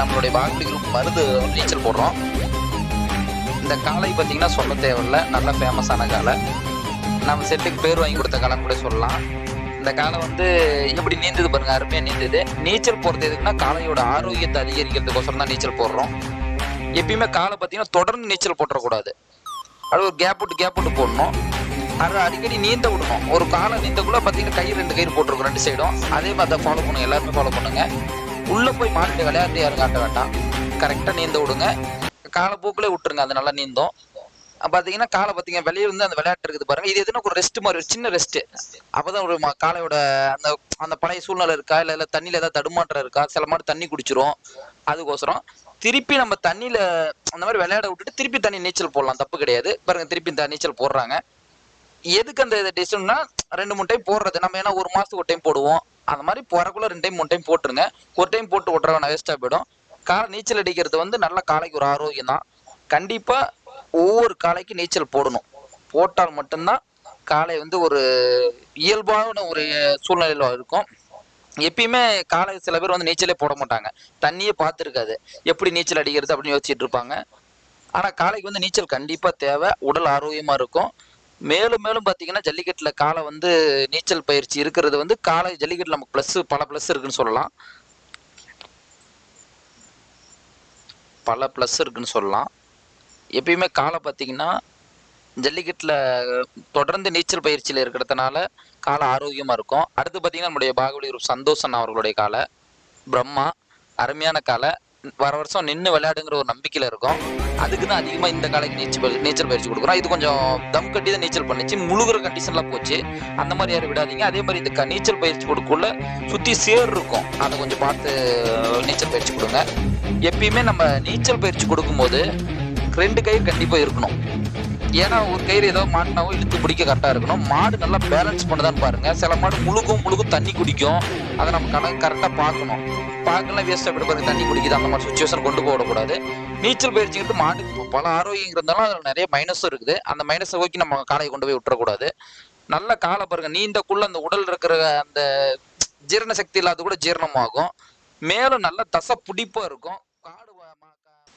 நம்மளுடைய பாகுபலி குரூப் மருந்து நீச்சல் போடுறோம். இந்த காளை பார்த்தீங்கன்னா சொல்ல தேவையில்ல. நல்ல ஃபேமஸான காலை நம்ம செட்டுக்கு பேர் வாங்கி கொடுத்த காலம் கூட சொல்லலாம். இந்த காலம் வந்து எப்படி நீந்தது பாருங்க அருமையாக நீந்தது. நீச்சல் போடுறது எதுக்குன்னா காளையோட ஆரோக்கியத்தை அதிகரிக்கிறதுக்கோசரம் தான் நீச்சல் போடுறோம். எப்பயுமே காலை பார்த்தீங்கன்னா தொடர்ந்து நீச்சல் போட்டுறக்கூடாது. அது ஒரு கேப் விட்டு கேப் விட்டு போடணும். அது அடிக்கடி நீந்த விடணும். ஒரு காலை நீந்தக்குள்ளே பார்த்தீங்கன்னா கை ரெண்டு கயிறு போட்டிருக்கும் ரெண்டு சைடும். அதே மாதிரி தான் ஃபாலோ பண்ணுங்க எல்லாருமே ஃபாலோ பண்ணுங்க. உள்ள போய் மாட்டு விளையாட்டு யாரும் காட்ட வேண்டாம். கரெக்டாக நீந்த விடுங்க. காலை விட்டுருங்க அது நல்லா நீந்தும். பார்த்தீங்கன்னா காலை பார்த்தீங்க வெளியே வந்து அந்த விளையாட்டு இருக்குது பாருங்க. இது எதுனா ஒரு ரெஸ்ட் மாதிரி ஒரு சின்ன ரெஸ்ட் அப்பதான் ஒரு காலையோட அந்த அந்த பழைய சூழ்நிலை இருக்கா? இல்லை இல்லை தண்ணியில் ஏதாவது தடுமாற்றம் இருக்கா? சில மாதிரி தண்ணி குடிச்சிரும். அதுக்கோசரம் திருப்பி நம்ம தண்ணியில அந்த மாதிரி விளையாட விட்டுட்டு திருப்பி தண்ணி நீச்சல் போடலாம். தப்பு கிடையாது. பாருங்க திருப்பி இந்த நீச்சல் போடுறாங்க. எதுக்கு அந்த டிசிஷன்னா ரெண்டு மூணு டைம் போடுறது. நம்ம ஏன்னா ஒரு மாசத்துக்கு ஒரு டைம் போடுவோம். அந்த மாதிரி போறக்குள்ள ரெண்டு டைம் மூணு டைம் போட்டுருங்க. ஒரு டைம் போட்டு விட்றவன வேஸ்ட்டாக போயிடும். காலை நீச்சல் அடிக்கிறது வந்து நல்ல காலைக்கு ஒரு ஆரோக்கியம் தான். கண்டிப்பாக ஒவ்வொரு காலைக்கு நீச்சல் போடணும். போட்டால் மட்டும்தான் காலை வந்து ஒரு இயல்பான ஒரு சூழ்நிலையில இருக்கும். எப்பயுமே காலை சில பேர் வந்து நீச்சலே போட மாட்டாங்க. தண்ணியே பார்த்துருக்காது. எப்படி நீச்சல் அடிக்கிறது அப்படின்னு யோசிச்சுட்டு இருப்பாங்க. ஆனால் காளைக்கு வந்து நீச்சல் கண்டிப்பாக தேவை. உடல் ஆரோக்கியமாக இருக்கும். மேலும் மேலும் பார்த்தீங்கன்னா ஜல்லிக்கட்டில் காலை வந்து நீச்சல் பயிற்சி இருக்கிறது வந்து காலை ஜல்லிக்கட்டில் நமக்கு ப்ளஸ் பல ப்ளஸ் இருக்குன்னு சொல்லலாம். பல ப்ளஸ் இருக்குன்னு சொல்லலாம். எப்பயுமே காலை பார்த்தீங்கன்னா ஜல்லிக்கட்டில் தொடர்ந்து நீச்சல் பயிற்சியில் இருக்கிறதுனால காலை ஆரோக்கியமாக இருக்கும். அடுத்து பார்த்தீங்கன்னா நம்முடைய பாகுபலி குரூப் சந்தோஷன் அவர்களுடைய காலை பிரம்மா அருமையான காலை வர வருஷம் நின்று விளையாடுங்கிற ஒரு நம்பிக்கையில் இருக்கும். அதுக்கு தான் அதிகமாக இந்த காலைக்கு நீச்சல் நீச்சல் பயிற்சி கொடுக்குறோம். இது கொஞ்சம் தம் கட்டி தான் நீச்சல் பண்ணிச்சு. முழுகிற கண்டிஷனில் போச்சு. அந்த மாதிரி யாரும் விடாதீங்க. அதே மாதிரி இந்த க- நீச்சல் பயிற்சி கொடுக்குள்ள சுற்றி சேர் இருக்கும். அதை கொஞ்சம் பார்த்து நீச்சல் பயிற்சி கொடுங்க. எப்பயுமே நம்ம நீச்சல் பயிற்சி கொடுக்கும்போது ரெண்டு கை கண்டிப்பாக இருக்கணும். ஏன்னா ஒரு கயிறு ஏதோ மாட்டினாவோ இழுத்து பிடிக்க கரெக்டாக இருக்கணும். மாடு நல்லா பேலன்ஸ் பண்ணுதான்னு பாருங்க. சில மாடு முழுக்கும் முழுக்கும் தண்ணி குடிக்கும். அதை நம்ம கணக்கு கரெக்டாக பார்க்கணும். பார்க்கலாம் வேஸ்ட்டாக விட பாருங்க தண்ணி குடிக்குது. அந்த மாதிரி சுச்சுவேஷன் கொண்டு போகக்கூடாது நீச்சல் பயிற்சிக்கிட்டு மாட்டுக்கு பல ஆரோக்கியம் இருந்தாலும் அதில் நிறைய மைனஸும் இருக்குது. அந்த மைனஸை ஓக்கி நம்ம காலையை கொண்டு போய் விட்டுறக்கூடாது. நல்ல காலை பாருங்க. நீந்தக்குள்ள அந்த உடல் இருக்கிற அந்த ஜீரண சக்தி இல்லாத கூட ஜீரணமாகும். மேலும் நல்ல தசை பிடிப்பாக இருக்கும் காடு வ- மா- கா-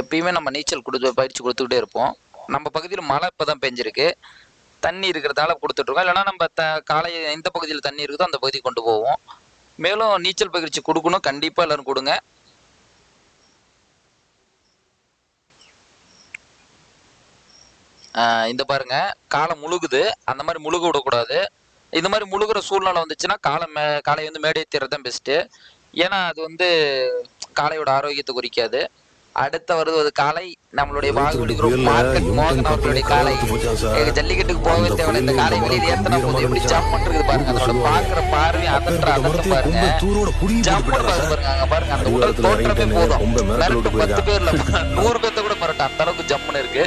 எப்பயுமே நம்ம நீச்சல் கொடுத்து பயிற்சி கொடுத்துக்கிட்டே இருப்போம். நம்ம பகுதியில் மழை இப்போ தான் பெஞ்சிருக்கு. தண்ணி இருக்கிறதால கொடுத்துட்ருக்கோம். இல்லைன்னா நம்ம த காலை எந்த பகுதியில் தண்ணி இருக்குதோ அந்த பகுதிக்கு கொண்டு போவோம். மேலும் நீச்சல் பயிற்சி கொடுக்கணும். கண்டிப்பாக எல்லோரும் கொடுங்க. இந்த பாருங்க. காலை முழுகுது. அந்த மாதிரி முழுக விடக்கூடாது. இந்த மாதிரி முழுகிற சூழ்நிலை வந்துச்சுன்னா காலை மே காலை வந்து மேடையேற்றுறது தான் பெஸ்ட்டு ஏன்னா அது வந்து காளையோட ஆரோக்கியத்தை குறிக்காது. அடுத்த வருவது காலை நம்மளுடைய பாகுபலி குரூப் மார்க்கெட் மோகன் அவர்களுடைய காலை ஜல்லிக்கட்டுக்கு போகவே தேவையில்ல. இந்த காலை வெளியில் ஏத்தனா போது எப்படி ஜம்ப் இருக்குது பாருங்க. அதோட பாக்குற பார்வை அதற்ற அதற்ற பாருங்க. ஜம்ப் பாருங்க பாருங்க அங்க பாருங்க. அந்த உடல் தோற்றமே போதும். மிரட்டு பத்து பேர்ல நூறு பேர்த்த கூட மிரட்டும் அந்த அளவுக்கு ஜம்முன்னு இருக்கு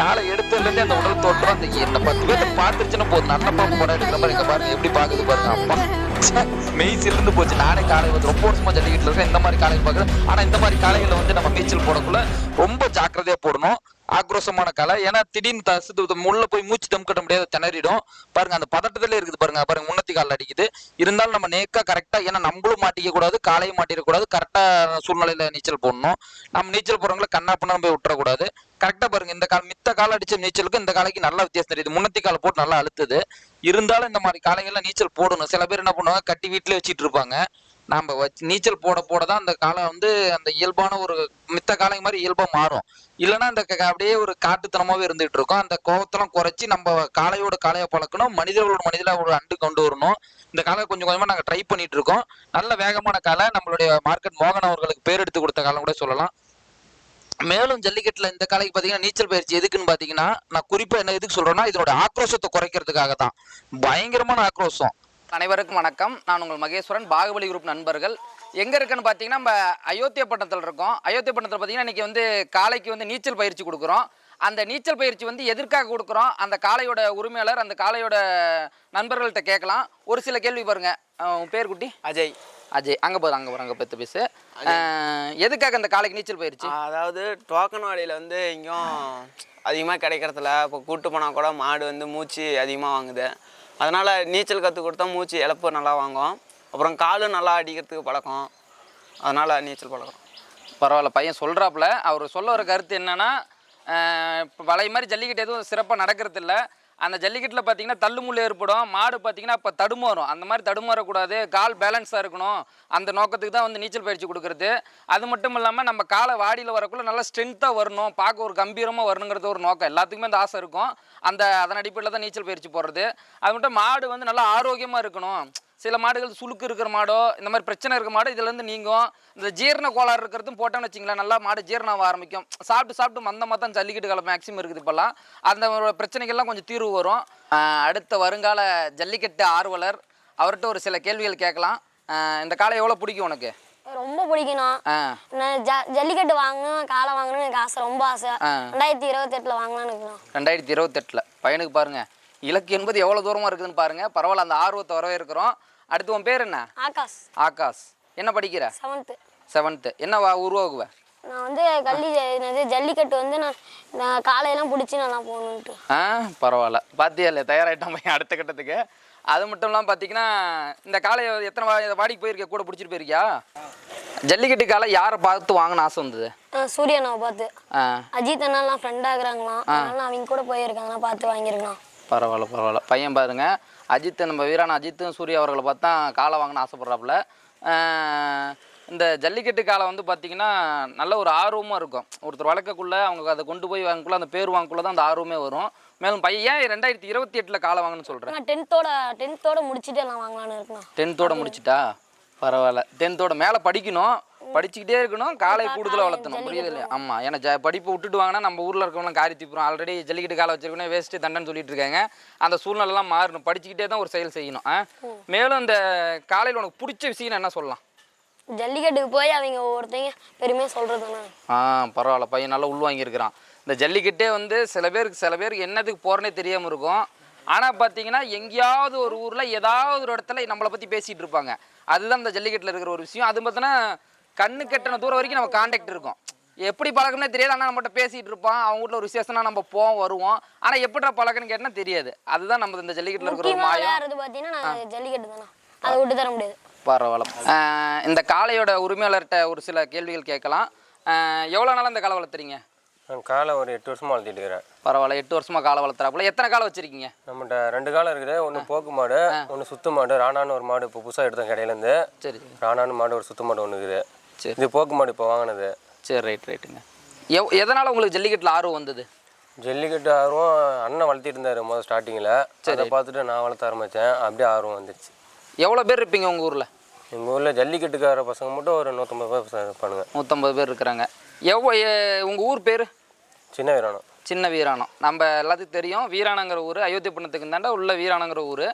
காலை எடுத்ததுல இருந்து அந்த உடல் தோற்றம் அந்த பத்து பேர்த்த பாத்துருச்சுன்னா போதும். நல்ல பாம்பு படம் எடுக்கிற மாதிரி இங்க பாருங்க. எப்படி பாக்குது பாருங்க. அப்பா. மெய் சிலிர்ந்து போச்சு. நானே காலை வந்து ரொம்ப வருஷமா ஜல்லிக்கட்டுல இருக்கேன். இந்த மாதிரி காலைகள் பாக்குறேன் ஆனா இந்த மாதிரி காலைகளை வந்து நம்ம நீச்சல் போடக்குள்ள ரொம்ப ஜாக்கிரதையா போடணும். ஆக்ரோஷமான கலை. ஏன்னா திடீர்னு தசு முள்ள போய் மூச்சு தம் கட்ட முடியாத திணறிடும். பாருங்க அந்த பதட்டத்திலே இருக்குது பாருங்க. பாருங்க முன்னத்தி கால் அடிக்குது. இருந்தாலும் நம்ம நேக்கா கரெக்டா ஏன்னா நம்மளும் மாட்டிக்க கூடாது காலையும் மாட்டிக்க கூடாது கரெக்டா சூழ்நிலையில நீச்சல் போடணும். நம்ம நீச்சல் போறவங்களை கண்ணா பண்ண போய் விட்டுறக்கூடாது. கரெக்டா பாருங்க இந்த கால மித்த கால அடிச்ச நீச்சலுக்கு இந்த காலைக்கு நல்லா வித்தியாசம் தெரியுது. முன்னத்தி கால போட்டு நல்லா அழுத்துது. இருந்தாலும் இந்த மாதிரி காலைகள்ல நீச்சல் போடணும். சில பேர் என்ன பண்ணுவாங்க கட்டி வீட்டில் வச்சுட்டு இருப்பாங்க. நாம வச்சு நீச்சல் போட போட தான் அந்த காலம் வந்து அந்த இயல்பான ஒரு மித்த காலங்க மாதிரி இயல்பா மாறும். இல்லைன்னா இந்த க- அப்படியே ஒரு காட்டுத்தனமாவே இருந்துகிட்டு இருக்கும். அந்த கோவத்தெல்லாம் குறைச்சி நம்ம காளையோட காளையை பழக்கணும். மனிதர்களோட மனிதல ஒரு அண்டு கொண்டு வரணும். இந்த காலை கொஞ்சம் கொஞ்சமா நாங்க ட்ரை பண்ணிட்டு இருக்கோம். நல்ல வேகமான காலை நம்மளுடைய மார்க்கெட் மோகன் அவர்களுக்கு பேர் எடுத்து கொடுத்த காலம் கூட சொல்லலாம். மேலும் ஜல்லிக்கட்டுல இந்த காலைக்கு பாத்தீங்கன்னா நீச்சல் பயிற்சி எதுக்குன்னு பாத்தீங்கன்னா நான் குறிப்பா என்ன எதுக்கு சொல்றேன்னா இதோட ஆக்ரோஷத்தை குறைக்கிறதுக்காக தான். பயங்கரமான ஆக்ரோஷம். அனைவருக்கும் வணக்கம். நான் உங்கள் மகேஸ்வரன் பாகுபலி குரூப் நண்பர்கள். எங்கே இருக்குன்னு பார்த்தீங்கன்னா நம்ம அயோத்தியப்பட்டினத்தில் இருக்கோம். அயோத்தியப்பட்டினத்தில் பார்த்தீங்கன்னா இன்றைக்கி வந்து காளைக்கு வந்து நீச்சல் பயிற்சி கொடுக்குறோம். அந்த நீச்சல் பயிற்சி வந்து எதற்காக கொடுக்குறோம்? அந்த காளையோட உரிமையாளர் அந்த காளையோட நண்பர்கள்ட்ட கேட்கலாம். ஒரு சில கேள்வி பாருங்க. அஹ் உன் பேர் குட்டி? அஜய். அஜய் அங்கே போதும் அங்கே போகிறோம் அங்கே பத்து பேசு எதுக்காக அந்த காளைக்கு நீச்சல் பயிற்சி அதாவது டோக்கன் வாடியில் வந்து எங்கேயும் அதிகமாக கிடைக்கிறதில்ல. இப்போ கூட்டு போனால் கூட மாடு வந்து மூச்சு அதிகமாக வாங்குது. அதனால் நீச்சல் கற்றுக் கொடுத்தா மூச்சு இழப்பு நல்லா வாங்கும். அப்புறம் காலும் நல்லா அடிக்கிறதுக்கு பழக்கம். அதனால் நீச்சல் பழக்கம். பரவாயில்ல பையன் சொல்கிறாப்புல அவர் சொல்ல வர கருத்து என்னன்னா பழைய மாதிரி ஜல்லிக்கட்டு எதுவும் சிறப்பாக நடக்கிறது இல்ல அந்த ஜல்லிக்கட்டில் பார்த்தீங்கன்னா தள்ளுமுள்ளு ஏற்படும் மாடு பார்த்தீங்கன்னா இப்போ தடுமாறும். அந்த மாதிரி தடுமாறக்கூடாது கால் பேலன்ஸாக இருக்கணும். அந்த நோக்கத்துக்கு தான் வந்து நீச்சல் பயிற்சி கொடுக்குறது. அது மட்டும் இல்லாமல் நம்ம காலை வாடியில் வரக்குள்ள நல்லா ஸ்ட்ரென்த்தாக வரணும். பார்க்க ஒரு கம்பீரமாக வரணுங்கிறது ஒரு நோக்கம். எல்லாத்துக்குமே அந்த ஆசை இருக்கும். அந்த அதன் அடிப்படையில் தான் நீச்சல் பயிற்சி போடுறது. அது மட்டும் மாடு வந்து நல்லா ஆரோக்கியமாக இருக்கணும். சில மாடுகள் சுளுக்கு இருக்கிற மாடோ இந்த மாதிரி பிரச்சனை இருக்க மாடு இதுலேருந்து நீங்கும். இந்த ஜீரண கோளாறு இருக்கிறதும் போட்டோம்னு வச்சிங்களேன் நல்லா மாடு ஜீரணம் ஆக ஆரம்பிக்கும். சாப்பிட்டு சாப்பிட்டு மந்தமாக தான் ஜல்லிக்கட்டு காலம் மேக்ஸிமம் இருக்குது இப்போல்லாம். அந்த பிரச்சனைகள்லாம் கொஞ்சம் தீர்வு வரும். அடுத்த வருங்கால ஜல்லிக்கட்டு ஆர்வலர் அவர்கிட்ட ஒரு சில கேள்விகள் கேட்கலாம். இந்த காலை எவ்வளோ பிடிக்கும் உனக்கு? ரொம்ப பிடிக்கணும். நான் ஜல்லிக்கட்டு வாங்கணும் காலை வாங்கணும்னு எனக்கு ஆசை ரொம்ப ஆசை. ரெண்டாயிரத்தி இருபத்தெட்டில் வாங்கலாம்னு இருக்கணும். ரெண்டாயிரத்தி இருபத்தெட்டில். பையனுக்கு பாருங்க. இலக்கு என்பது எவ்வளோ தூரமாக இருக்குதுன்னு பாருங்க. பரவாயில்ல அந்த ஆர்வத்தை வரவேற்கிறோம். அடுத்து உன் பேர் என்ன? ஆகாஷ். ஆகாஷ். என்ன படிக்கிற? செவன்த்து. செவன்த்து. என்ன வா உருவாகுவ? நான் வந்து கல்லி என்னது ஜல்லிக்கட்டு வந்து நான் நான் காலையெல்லாம் பிடிச்சி நல்லா போகணுன்ட்டு. ஆ பரவாயில்ல. பாத்தியா இல்லையா தயாராகிட்டான் பையன் அடுத்த கட்டத்துக்கு. அது மட்டும் இல்லாமல் பார்த்தீங்கன்னா இந்த காளை எத்தனை வா வாடிக்கு போயிருக்க கூட பிடிச்சிட்டு போயிருக்கியா? ஜல்லிக்கட்டு காளை யாரை பார்த்து வாங்கணும்னு ஆசை வந்தது? சூரியனாவை பார்த்து. அஜித் அண்ணாலாம் ஃப்ரெண்டாக இருக்கிறாங்களாம் அதனால அவங்க கூட போயிருக்காங்களாம் பார்த்து வாங்கியிருக்கலாம் பரவாயில்ல பரவாயில்ல. பையன் பாருங்க. அஜித் நம்ம வீரான அஜித்தும் சூர்யா அவர்களை பார்த்தா காளை வாங்கணும்னு ஆசைப்படுறாப்புல. இந்த ஜல்லிக்கட்டு காளை வந்து பார்த்தீங்கன்னா நல்ல ஒரு ஆர்வமாக இருக்கும். ஒருத்தர் வளர்க்கக்குள்ள அவங்க அதை கொண்டு போய் வாங்கக்குள்ள அந்த பேர் வாங்கக்குள்ள தான் அந்த ஆர்வமே வரும். மேலும் பையன் ரெண்டாயிரத்தி இருபத்தி எட்டில் காளை வாங்கணும்னு சொல்கிறேன் நான் டென்த்தோட டென்த்தோட முடிச்சுட்டு எல்லாம் வாங்கலாம்னு இருக்கணும் டென்த்தோட முடிச்சிட்டா? பரவாயில்ல. டென்த்தோட மேலே படிக்கணும். படிச்சுக்கிட்டே இருக்கணும் காலை கூடுதலாக வளர்த்தணும். புரியுது இல்லையா? ஆமாம் ஏன்னா ஜ படிப்பை விட்டுட்டு வாங்கினா நம்ம ஊரில் இருக்கவங்களாம் காரி திப்புறோம். ஆல்ரெடி ஜல்லிக்கட்டு காலை வச்சிருக்கணும் வேஸ்ட்டு தண்டன்னு சொல்லிட்டு இருக்காங்க. அந்த சூழ்நிலைலாம் மாறணும். படிச்சுக்கிட்டே தான் ஒரு செயல் செய்யணும்? மேலும் இந்த காலையில் உனக்கு பிடிச்ச விஷயம் என்ன சொல்லலாம்? ஜல்லிக்கட்டுக்கு போய் அவங்க ஒவ்வொருத்தங்க பெருமையாக சொல்கிறது தானே ஆ பரவாயில்ல. பையன் நல்லா உள்வாங்கியிருக்கிறான் இந்த ஜல்லிக்கட்டே வந்து சில பேருக்கு சில பேருக்கு என்னதுக்கு போகிறனே தெரியாமல் இருக்கும். ஆனால் பார்த்தீங்கன்னா எங்கேயாவது ஒரு ஊரில் ஏதாவது ஒரு இடத்துல நம்மளை பற்றி பேசிகிட்டு இருப்பாங்க. அதுதான் இந்த ஜல்லிக்கட்டில் இருக்கிற ஒரு விஷயம். அது பார்த்தோன்னா கண்ணு கெட்டின தூரம் வரைக்கும் நம்ம காண்டாக்ட் இருக்கும். எப்படி பழக்கம்னே தெரியாது ஆனால் நம்மகிட்ட பேசிகிட்டு இருப்பான் அவங்க வீட்டில் ஒரு விசேஷம்னா நம்ம போவோம் வருவோம். ஆனால் எப்படிடா பழக்கம்னு கேட்டால் தெரியாது. அதுதான் நம்ம இந்த ஜல்லிக்கட்டில் இருக்கிற ஒரு மாயம். பார்த்தீங்கன்னா நான் ஜல்லிக்கட்டு தானே? அதை விட்டு தர முடியாது. பரவாயில்ல. இந்த காளையோட உரிமையாளர்கிட்ட ஒரு சில கேள்விகள் கேட்கலாம். எவ்வளோ நாளாக இந்த காலை வளர்த்துறீங்க? நான் காலை ஒரு எட்டு வருஷமாக வளர்த்திட்டு இருக்கிறேன். பரவாயில்ல எட்டு வருஷமா காலை வளர்த்துறாப்புல. எத்தனை காலை வச்சிருக்கீங்க? நம்மகிட்ட ரெண்டு காலம் இருக்குது. ஒன்று போக்கு மாடு ஒன்று சுத்து மாடு. ராணான்னு ஒரு மாடு இப்போ புதுசாக எடுத்தோம் கடையிலேருந்து. சரி ராணான்னு மாடு ஒரு சுத்து மாடு ஒன்று இருக்குது. சரி. இது போக்கு மாடு இப்போ வாங்கினது. சரி ரைட் ரைட்டுங்க எவ் எதனால் உங்களுக்கு ஜல்லிக்கட்டில் ஆர்வம் வந்தது? ஜல்லிக்கட்டு ஆர்வம் அண்ணன் வளர்த்திட்டு இருந்தார் முதல் ஸ்டார்டிங்கில் அதை பார்த்துட்டு நான் வளர்த்த ஆரம்பித்தேன் அப்படியே ஆர்வம் வந்துடுச்சு எவ்வளோ பேர் இருப்பீங்க உங்கள் ஊரில்? எங்கள் ஊரில் ஜல்லிக்கட்டுக்கார பசங்க மட்டும் ஒரு நூற்றம்பது பேர் இருப்பானுங்க. நூற்றம்பது பேர் இருக்கிறாங்க. எவ்வளோ உங்கள் ஊர் பேர்? சின்ன வீரானம் சின்ன வீராணம். நம்ம எல்லாத்துக்கும் தெரியும். வீராணங்கிற ஊர் அயோத்தியப்பட்டினத்துக்கு தாண்டா உள்ள வீராணங்கிற ஊர்.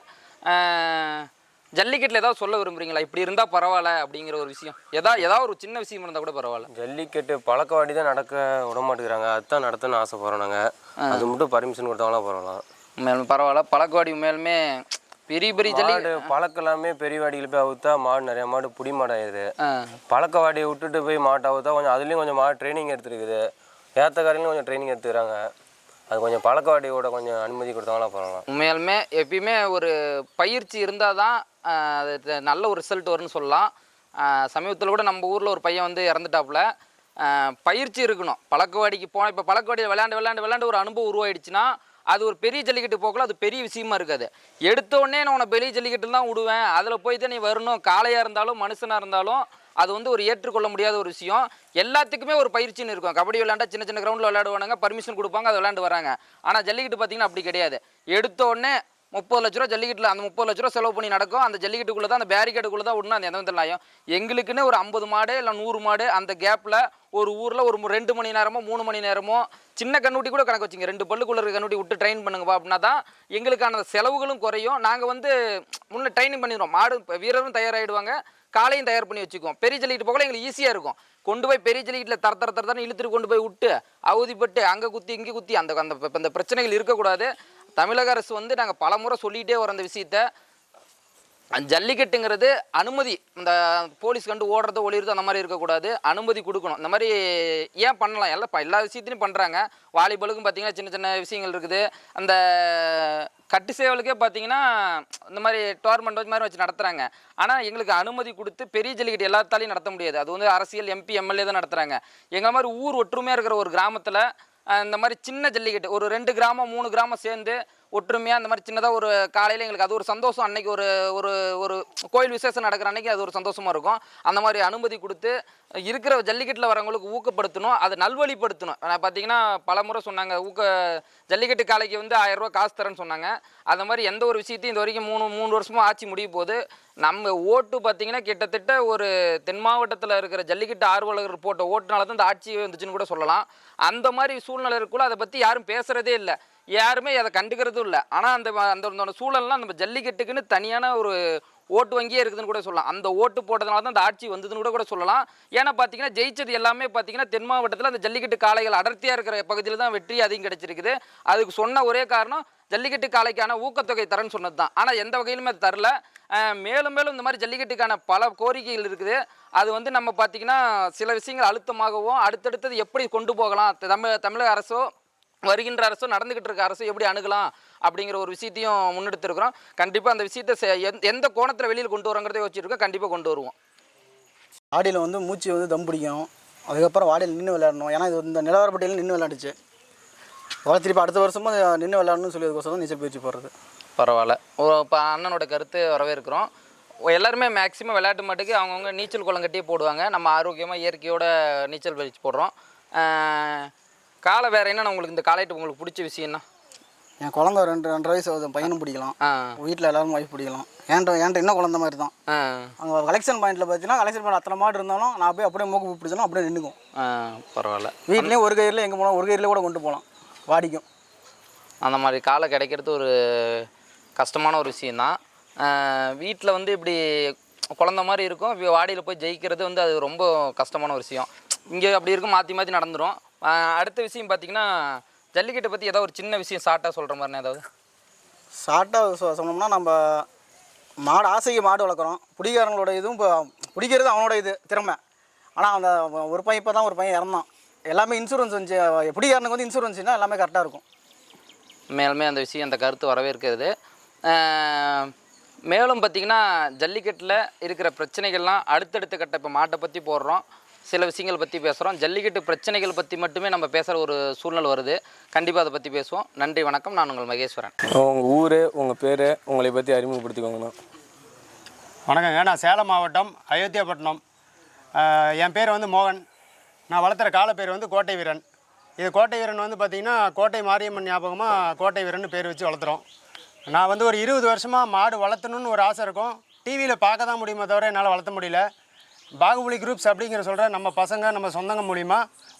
ஜல்லிக்கட்டில் ஏதாவது சொல்ல விரும்புறீங்களா? இப்படி இருந்தால் பரவாயில்ல அப்படிங்கிற ஒரு விஷயம். எதா ஏதாவது ஒரு சின்ன விஷயம் இருந்தால் கூட பரவாயில்ல. ஜல்லிக்கட்டு பழக்கவாடி தான் நடக்க விட மாட்டேங்கிறாங்க அதுதான் நடத்தணும்னு ஆசைப்படுறோம் நாங்கள் அது மட்டும் பர்மிஷன் கொடுத்தாங்களா பரவாயில்ல. மேலும் பரவாயில்ல பழக்கவாடி மேலுமே பெரிய பெரிய ஜல்லி பழக்கம் எல்லாமே பெரிய வாடியில் போய் அவுத்தா மாடு நிறைய மாடு புடி மாடு ஆயிடுது ஆ. பழக்க வாடியை விட்டுட்டு போய் மாட்டை அவுத்தா கொஞ்சம் அதுலேயும் கொஞ்சம் மாடு ட்ரைனிங் எடுத்துருக்குது. ஏத்தக்காரையிலும் கொஞ்சம் ட்ரைனிங் எடுத்துக்கிறாங்க. அது கொஞ்சம் பழக்கவாடியோட கொஞ்சம் அனுமதி கொடுத்தாங்களா போகலாம். உண்மையாலுமே எப்பயுமே ஒரு பயிற்சி இருந்தால் தான் அது நல்ல ஒரு ரிசல்ட் வரும்னு சொல்லலாம். சமீபத்தில் கூட நம்ம ஊரில் ஒரு பையன் வந்து இறந்துட்டாப்புல. பயிற்சி இருக்கணும். பழக்கவாடிக்கு போனால் இப்போ பழக்கவாடியில் விளையாண்டு விளையாண்டு விளையாண்டு ஒரு அனுபவம் உருவாயிடுச்சுன்னா அது ஒரு பெரிய ஜல்லிக்கட்டு போக்கல அது பெரிய விஷயமா இருக்காது. எடுத்தோடனே நான் உன்னை பெரிய ஜல்லிக்கட்டு தான் விடுவேன். அதில் போய் தான் நீ வரணும். காளையாக இருந்தாலும் மனுஷனாக இருந்தாலும் அது வந்து ஒரு ஏற்றுக்கொள்ள முடியாத ஒரு விஷயம். எல்லாத்துக்குமே ஒரு பயிற்சின்னு இருக்கும். கபடி விளையாண்டா சின்ன சின்ன கிரவுண்டில் விளையாடுவானுங்க. பர்மிஷன் கொடுப்பாங்க அதை விளையாண்டு வராங்க. ஆனால் ஜல்லிக்கட்டு பார்த்தீங்கன்னா அப்படி கிடையாது. எடுத்தோடனே முப்பது லட்ச ரூபா ஜல்லிக்கட்டில் அந்த முப்பது லட்ச ரூபா செலவு பண்ணி நடக்கும். அந்த ஜல்லிக்கட்டுக்குள்ளே தான் அந்த பேரிகேட்டுக்குள்ளே தான் விடணும் அந்த எந்த நியாயம் எங்களுக்குன்னு ஒரு ஐம்பது மாடு இல்லை நூறு மாடு அந்த கேப்பில் ஒரு ஊரில் ஒரு ரெண்டு மணி நேரமோ மூணு மணி நேரமோ சின்ன கண்ணுட்டி கூட கணக்கு வச்சுங்க. ரெண்டு பல்லுக்குள்ள இருக்க கண்ணுட்டி விட்டு ட்ரெயின் பண்ணுங்கப்பா அப்படின்னா தான் எங்களுக்கான செலவுகளும் குறையும். நாங்கள் வந்து முன்னே ட்ரைனிங் பண்ணிடுவோம் மாடு வீரரும் தயாராகிடுவாங்க காலையும் தயார் பண்ணி வச்சுக்குவோம். பெரிய ஜல்லிக்கிட்டு போகல எங்களுக்கு ஈஸியாக இருக்கும். கொண்டு போய் பெரிய ஜல்லிக்கட்டில் தர தர தர இழுத்துட்டு கொண்டு போய் விட்டு அவதிப்பட்டு அங்கே குத்தி இங்கே குத்தி அந்த அந்த அந்த பிரச்சனைகள் இருக்கக்கூடாது. தமிழக அரசு வந்து நாங்கள் பல முறை சொல்லிகிட்டே வரோம் அந்த விஷயத்த. ஜல்லிக்கட்டுங்கிறது அனுமதி இந்த போலீஸ் கண்டு ஓடுறதோ ஒளிர்றதோ அந்த மாதிரி இருக்கக்கூடாது. அனுமதி கொடுக்கணும். இந்த மாதிரி ஏன் பண்ணலாம்? எல்லாம் இப்போ எல்லா விஷயத்துலையும் பண்ணுறாங்க வாலிபாலுக்கும் பார்த்தீங்கன்னா சின்ன சின்ன விஷயங்கள் இருக்குது. அந்த கட்டு சேவலுக்கே பார்த்தீங்கன்னா இந்த மாதிரி டோர்னமெண்ட் மாதிரி வச்சு நடத்துகிறாங்க ஆனால் எங்களுக்கு அனுமதி கொடுத்து பெரிய ஜல்லிக்கட்டு எல்லாத்தாலையும் நடத்த முடியாது. அது வந்து அரசியல் எம்பி எம்எல்ஏ தான் நடத்துகிறாங்க எங்கள் மாதிரி ஊர் ஒற்றுமையாக இருக்கிற ஒரு கிராமத்தில் இந்த மாதிரி சின்ன ஜல்லிக்கட்டு ஒரு ரெண்டு கிராமம் மூணு கிராமம் சேர்ந்து ஒற்றுமையாக அந்த மாதிரி சின்னதாக ஒரு காலையில் எங்களுக்கு அது ஒரு சந்தோஷம். அன்னைக்கு ஒரு ஒரு ஒரு கோயில் விசேஷம் நடக்கிற அன்னைக்கு அது ஒரு சந்தோஷமாக இருக்கும். அந்த மாதிரி அனுமதி கொடுத்து இருக்கிற ஜல்லிக்கட்டில் வரவங்களுக்கு ஊக்கப்படுத்தணும். அதை நல்வழிப்படுத்தணும். பார்த்தீங்கன்னா பல முறை சொன்னாங்க ஊக்க ஜல்லிக்கட்டு காலைக்கு வந்து ஆயிரம் காசு தரேன்னு சொன்னாங்க. அந்த மாதிரி எந்த ஒரு விஷயத்தையும் இது வரைக்கும் மூணு மூணு வருஷமாக ஆட்சி முடிய போது நம்ம ஓட்டு பார்த்தீங்கன்னா கிட்டத்தட்ட ஒரு தென் மாவட்டத்தில் இருக்கிற ஜல்லிக்கட்டு ஆர்வலர்கள் போட்ட ஓட்டுனால தான் இந்த ஆட்சி வந்துச்சுன்னு கூட சொல்லலாம். அந்த மாதிரி சூழ்நிலை இருக்குள்ள அதை பற்றி யாரும் பேசுகிறதே இல்லை. யாருமே அதை கண்டுக்கிறதும் இல்லை. ஆனால் அந்த அந்த சூழல்லாம் நம்ம ஜல்லிக்கட்டுக்குன்னு தனியான ஒரு ஓட்டு வங்கியே இருக்குதுன்னு கூட சொல்லலாம். அந்த ஓட்டு போட்டதுனால தான் அந்த ஆட்சி வந்ததுன்னு கூட கூட சொல்லலாம். ஏன்னா பார்த்தீங்கன்னா ஜெயிச்சது எல்லாமே பார்த்தீங்கன்னா தென் மாவட்டத்தில் அந்த ஜல்லிக்கட்டு காளைகள் அடர்த்தியாக இருக்கிற பகுதியில் தான் வெற்றி அதிகம் கிடச்சிருக்குது. அதுக்கு சொன்ன ஒரே காரணம் ஜல்லிக்கட்டு காளைக்கான ஊக்கத்தொகை தரேன்னு சொன்னது தான். ஆனால் எந்த வகையிலுமே அது தரல. மேலும் மேலும் இந்த மாதிரி ஜல்லிக்கட்டுக்கான பல கோரிக்கைகள் இருக்குது. அது வந்து நம்ம பார்த்தீங்கன்னா சில விஷயங்கள் அழுத்தமாகவும் அடுத்தடுத்தது எப்படி கொண்டு போகலாம் தமிழ் தமிழக அரசோ வருகின்ற அரசோ நடந்துகிட்டு இருக்க அரசோ எப்படி அணுகலாம் அப்படிங்கிற ஒரு விஷயத்தையும் முன்னெடுத்திருக்கிறோம். கண்டிப்பாக அந்த விஷயத்தை செ- எந்த- எந்த கோணத்தில் வெளியில் கொண்டு வரோங்கிறதே வச்சுருக்கோம் கண்டிப்பாக கொண்டு வருவோம். ஆடியில் வந்து மூச்சு வந்து தம் பிடிக்கணும் அதுக்கப்புறம் வாடியில் நின்று விளையாடணும். ஏன்னா இது இந்த நிலவரப்பட்டியில் நின்று விளையாண்டுச்சு. அப்புறம் திருப்பி அடுத்த வருஷமும் நின்று விளையாடணும்னு சொல்லி அதுக்கோசரம் நீச்சல் பயிற்சி போடுறது. பரவாயில்ல. இப்போ அண்ணனோட கருத்து வரவேற்கிறோம். எல்லாருமே மேக்ஸிமம் விளையாட்டு மாட்டுக்கு அவங்கவுங்க நீச்சல் குளம் கட்டியே போடுவாங்க. நம்ம ஆரோக்கியமாக இயற்கையோட நீச்சல் பயிற்சி போடுறோம். காலை வேறு என்ன உங்களுக்கு இந்த காலைட்டு உங்களுக்கு பிடிச்ச விஷயம்னா? என் குழந்த ரெண்டு ரெண்டரை வயசு ஆகுது, பையனும் பிடிக்கலாம். வீட்டில் எல்லாரும் ஒய்ஃப் பிடிக்கலாம். ஏன்ட்ட ஏன்ட்ட இன்னும் குழந்த மாதிரி தான்? அங்கே கலெக்ஷன் பாயிண்ட்டில் பார்த்தீங்கன்னா கலெக்ஷன் பாயிண்ட் அத்தனை மாடு இருந்தாலும் நான் போய் அப்படியே மூக்கு பிடிச்சாலும் அப்படியே நின்றுக்கும் பரவாயில்ல. வீட்லேயும் ஒரு கயிறில் எங்கே போனால் ஒரு கயிறில் கூட கொண்டு போகலாம். வாடிக்கும். அந்த மாதிரி காலை கிடைக்கிறது ஒரு கஷ்டமான ஒரு விஷயந்தான் வீட்டில் வந்து இப்படி குழந்த மாதிரி இருக்கும். வாடியில் போய் ஜெயிக்கிறது வந்து அது ரொம்ப கஷ்டமான ஒரு விஷயம். இங்கே அப்படி இருக்கும் மாற்றி மாற்றி நடந்துரும். ஆஹ் அடுத்த விஷயம் பார்த்தீங்கன்னா ஜல்லிக்கட்டை பற்றி ஏதாவது ஒரு சின்ன விஷயம் ஷார்ட்டாக சொல்கிற மாதிரி ஏதாவது? ஷார்ட்டாக சொன்னோம்னா நம்ம மாடு ஆசைக்கு மாடு வளர்க்குறோம். பிடிக்காரங்களோட இதுவும் இப்போ பிடிக்கிறது அவனோட இது திறமை. ஆனால் அந்த ஒரு பையன் இப்போ தான் ஒரு பையன் இறந்தான். எல்லாமே இன்சூரன்ஸ் வந்துச்சு. பிடிக்காரனுக்கு வந்து இன்சூரன்ஸ்னா எல்லாமே கரெக்டாக இருக்கும். மேலுமே அந்த விஷயம் அந்த கருத்து வரவேற்கிறது. ஆஹ் மேலும் பார்த்திங்கன்னா ஜல்லிக்கட்டில் இருக்கிற பிரச்சனைகள்லாம் அடுத்தடுத்த கட்ட இப்போ மாட்டை பற்றி போடுறோம். சில விஷயங்கள் பற்றி பேசுகிறோம் ஜல்லிக்கட்டு பிரச்சனைகள் பற்றி மட்டுமே நம்ம பேசுகிற ஒரு சூழ்நிலை வருது. கண்டிப்பாக அதை பற்றி பேசுவோம். நன்றி வணக்கம். நான் உங்கள் மகேஸ்வரன். உங்கள் ஊர் உங்கள் பேர் உங்களை பற்றி அறிமுகப்படுத்திக்கோங்கண்ணா. வணக்கங்க நான் சேலம் மாவட்டம் அயோத்தியாப்பட்டினம் ஆஹ் என் பேர் வந்து மோகன். நான் வளர்த்துற கால பேர் வந்து கோட்டை வீரன். இது கோட்டை வீரன் வந்து பார்த்திங்கன்னா கோட்டை மாரியம்மன் ஞாபகமாக கோட்டை வீரன் பேர் வச்சு வளர்த்துறோம். நான் வந்து ஒரு இருபது வருஷமாக மாடு வளர்த்தணும்னு ஒரு ஆசை இருக்கும். டிவியில் பார்க்க தான் முடியுமே தவிர என்னால் வளர்த்த முடியல. பாகுபலி குரூப்ஸ் அப்படிங்கிற சொல்கிற நம்ம பசங்க நம்ம சொந்தங்க மூலிமா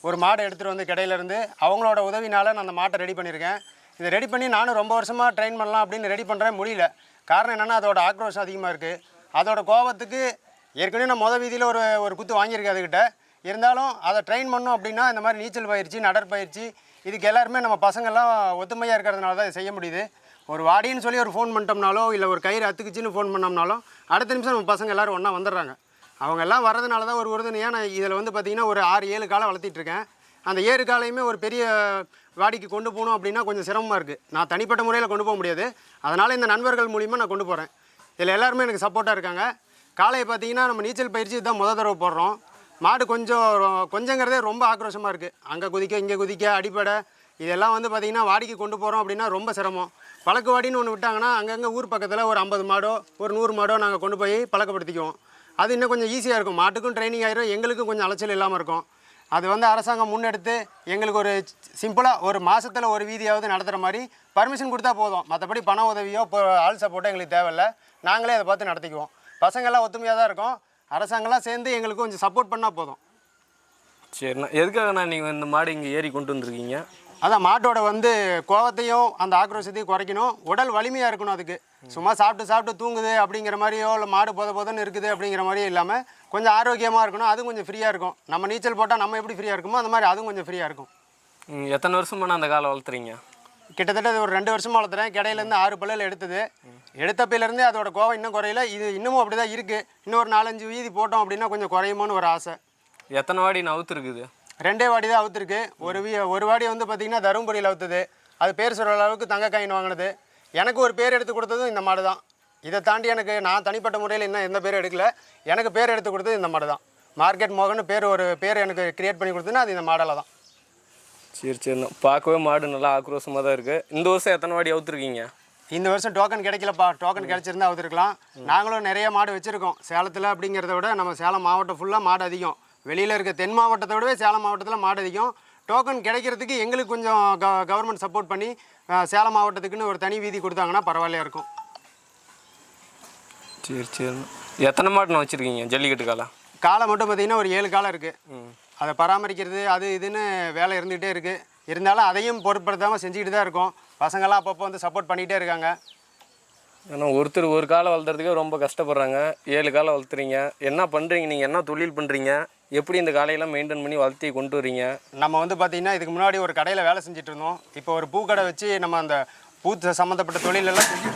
ஒரு மாடை எடுத்துகிட்டு வந்து கடையிலேருந்து அவங்களோட உதவினால் நான் அந்த மாட்டை ரெடி பண்ணியிருக்கேன். இதை ரெடி பண்ணி நானும் ரொம்ப வருஷமாக ட்ரெயின் பண்ணலாம் அப்படின்னு ரெடி பண்ணுறேன் முடியல. காரணம் என்னென்னா அதோட ஆக்ரோஷம் அதிகமாக இருக்குது அதோட கோபத்துக்கு ஏற்கனவே நான் முத வீதியில் ஒரு ஒரு குத்து வாங்கியிருக்கேன் அதுக்கிட்ட இருந்தாலும் அதை ட்ரெயின் பண்ணோம் அப்படின்னா இந்த மாதிரி நீச்சல் பயிற்சி நடற்பயிற்சி இதுக்கு எல்லாருமே நம்ம பசங்கள்லாம் ஒத்துமையாக இருக்கிறதுனால தான் இதை செய்ய முடியுது. ஒரு வாடின்னு சொல்லி ஒரு ஃபோன் பண்ணிட்டோம்னாலோ இல்லை ஒரு கயிறு அத்துக்குச்சின்னு ஃபோன் பண்ணோம்னாலும் அடுத்த நிமிஷம் நம்ம பசங்க எல்லாரும் ஒன்றா வந்துடுறாங்க. அவங்க எல்லாம் வர்றதுனால தான் ஒரு உறுதுணையாக நான் இதில் வந்து பார்த்திங்கன்னா ஒரு ஆறு ஏழு காலம் வளர்த்திட்ருக்கேன் அந்த ஏழு காலையுமே ஒரு பெரிய வாடிக்கு கொண்டு போகணும் அப்படின்னா கொஞ்சம் சிரமமாக இருக்குது நான் தனிப்பட்ட முறையில் கொண்டு போக முடியாது. அதனால் இந்த நண்பர்கள் மூலிமா நான் கொண்டு போகிறேன் இதில் எல்லாருமே எனக்கு சப்போர்ட்டாக இருக்காங்க. காலையை பார்த்தீங்கன்னா நம்ம நீச்சல் பயிற்சி தான் முத தடவை போடுறோம். மாடு கொஞ்சம் ரொ- கொஞ்சங்கிறதே ரொம்ப ஆக்ரோஷமாக இருக்குது அங்கே குதிக்க இங்கே குதிக்க அடிப்படை. இதெல்லாம் வந்து பார்த்திங்கன்னா வாடிக்கு கொண்டு போகிறோம் அப்படின்னா ரொம்ப சிரமம். பழக்கு வாடின்னு ஒன்று விட்டாங்கன்னா அங்கங்கே ஊர் பக்கத்தில் ஒரு ஐம்பது மாடோ ஒரு நூறு மாடோ நாங்கள் கொண்டு போய் பழக்கப்படுத்திக்குவோம். அது இன்னும் கொஞ்சம் ஈஸியாக இருக்கும். மாட்டுக்கும் ட்ரைனிங் ஆயிரும். எங்களுக்கும் கொஞ்சம் அலைச்சல் இல்லாமல் இருக்கும். அது வந்து அரசாங்கம் முன்னெடுத்து எங்களுக்கு ஒரு சிம்பிளாக ஒரு மாதத்தில் ஒரு வீதியாவது நடத்துகிற மாதிரி பர்மிஷன் கொடுத்தா போதும். மற்றபடி பண உதவியோ இப்போ ஆள் சப்போர்ட்டோ எங்களுக்கு தேவையில்ல. நாங்களே அதை பார்த்து நடத்திக்குவோம். பசங்கள்லாம் ஒத்துமையாக தான் இருக்கும். அரசாங்கம்லாம் சேர்ந்து எங்களுக்கு கொஞ்சம் சப்போர்ட் பண்ணால் போதும். சரிண்ணா எதுக்காகண்ணா நீங்கள் இந்த மாடு இங்கே ஏறி கொண்டு வந்திருக்கீங்க? அதான் மாட்டோட வந்து கோவத்தையும் அந்த ஆக்ரோஷத்தையும் குறைக்கணும். உடல் வலிமையாக இருக்கணும் அதுக்கு. சும்மா சாப்பிட்டு சாப்பிட்டு தூங்குது அப்படிங்கிற மாதிரியோ இல்லை மாடு போத போதன்னு இருக்குது அப்படிங்கிற மாதிரியும் இல்லாமல் கொஞ்சம் ஆரோக்கியமாக இருக்கணும். அதுவும் கொஞ்சம் ஃப்ரீயாக இருக்கும். நம்ம நீச்சல் போட்டால் நம்ம எப்படி ஃப்ரீயாக இருக்குமோ அந்த மாதிரி அதுவும் கொஞ்சம் ஃப்ரீயாக இருக்கும். எத்தனை வருஷமாண்ணா அந்த காலை வளர்த்துறீங்க? கிட்டத்தட்ட ஒரு ரெண்டு வருஷமா வளர்த்துறேன். கிடையிலேருந்து ஆறு பல்லில் எடுத்தது. எடுத்தப்பிலேருந்தே அதோட கோவம் இன்னும் குறையல. இது இன்னமும் அப்படி தான் இருக்குது இன்னும் ஒரு நாலஞ்சு வீதி போட்டோம் அப்படின்னா கொஞ்சம் குறையுமோன்னு ஒரு ஆசை. எத்தனை வாடி நவுத்து இருக்குது ரெண்டே வாடி தான் அவுத்துருக்கு. ஒரு வீ ஒரு வாடி வந்து பார்த்திங்கன்னா தருமபுரியில் அவுத்துது. அது பேர் சொல்கிற அளவுக்கு தங்க காயின் வாங்கினது. எனக்கு ஒரு பேர் எடுத்து கொடுத்ததும் இந்த மாடு தான். இதை தாண்டி எனக்கு நான் தனிப்பட்ட முறையில் இன்னும் எந்த பேரும் எடுக்கல. எனக்கு பேர் எடுத்து கொடுத்தது இந்த மாடு தான். மார்க்கெட் மோகன் பேர் ஒரு பேர் எனக்கு கிரியேட் பண்ணி கொடுத்ததுன்னா அது இந்த மாடலை தான். சரி சரிண்ணா பார்க்கவே மாடு நல்லா ஆக்ரோஷமாக தான் இருக்குது இந்த வருஷம் எத்தனை வாடி அவுத்துருக்கீங்க? இந்த வருஷம் டோக்கன் கிடைக்கலப்பா. டோக்கன் கிடைச்சிருந்தா அவுத்திருக்கலாம். நாங்களும் நிறைய மாடு வச்சுருக்கோம். சேலத்தில் அப்படிங்கிறத விட நம்ம சேலம் மாவட்டம் ஃபுல்லாக மாடு அதிகம். வெளியில் இருக்க தென் மாவட்டத்தை விடவே சேலம் மாவட்டத்தில் மாடு அதிகம். டோக்கன் கிடைக்கிறதுக்கு எங்களுக்கு கொஞ்சம் க கவர்மெண்ட் சப்போர்ட் பண்ணி சேலம் மாவட்டத்துக்குன்னு ஒரு தனி வீதி கொடுத்தாங்கன்னா பரவாயில்லையா இருக்கும். சரி சரிண்ணா எத்தனை மாடுண்ணா வச்சுருக்கீங்க ஜல்லிக்கட்டு காலை காலை மட்டும் பார்த்தீங்கன்னா ஒரு ஏழு காலம் இருக்குது அதை பராமரிக்கிறது அது இதுன்னு வேலை இருந்துகிட்டே இருக்குது இருந்தாலும் அதையும் பொருட்படுத்தாமல் செஞ்சுக்கிட்டு தான் இருக்கோம். பசங்களாம் அப்பப்போ வந்து சப்போர்ட் பண்ணிகிட்டே இருக்காங்க. ஏன்னா ஒருத்தர் ஒரு காலை வளர்த்துறதுக்கே ரொம்ப கஷ்டப்படுறாங்க. ஏழு காலை வளர்த்துறீங்க. என்ன பண்ணுறீங்க நீங்கள் என்ன தொழில் பண்ணுறீங்க எப்படி இந்த காலையெல்லாம் மெயின்டைன் பண்ணி வளர்த்தி கொண்டு வரீங்க? நம்ம வந்து பார்த்திங்கன்னா இதுக்கு முன்னாடி ஒரு கடையில் வேலை செஞ்சுட்டு இருந்தோம். இப்போ ஒரு பூக்கடை வச்சு நம்ம அந்த பூ சம்மந்தப்பட்ட தொழிலெல்லாம் செஞ்சு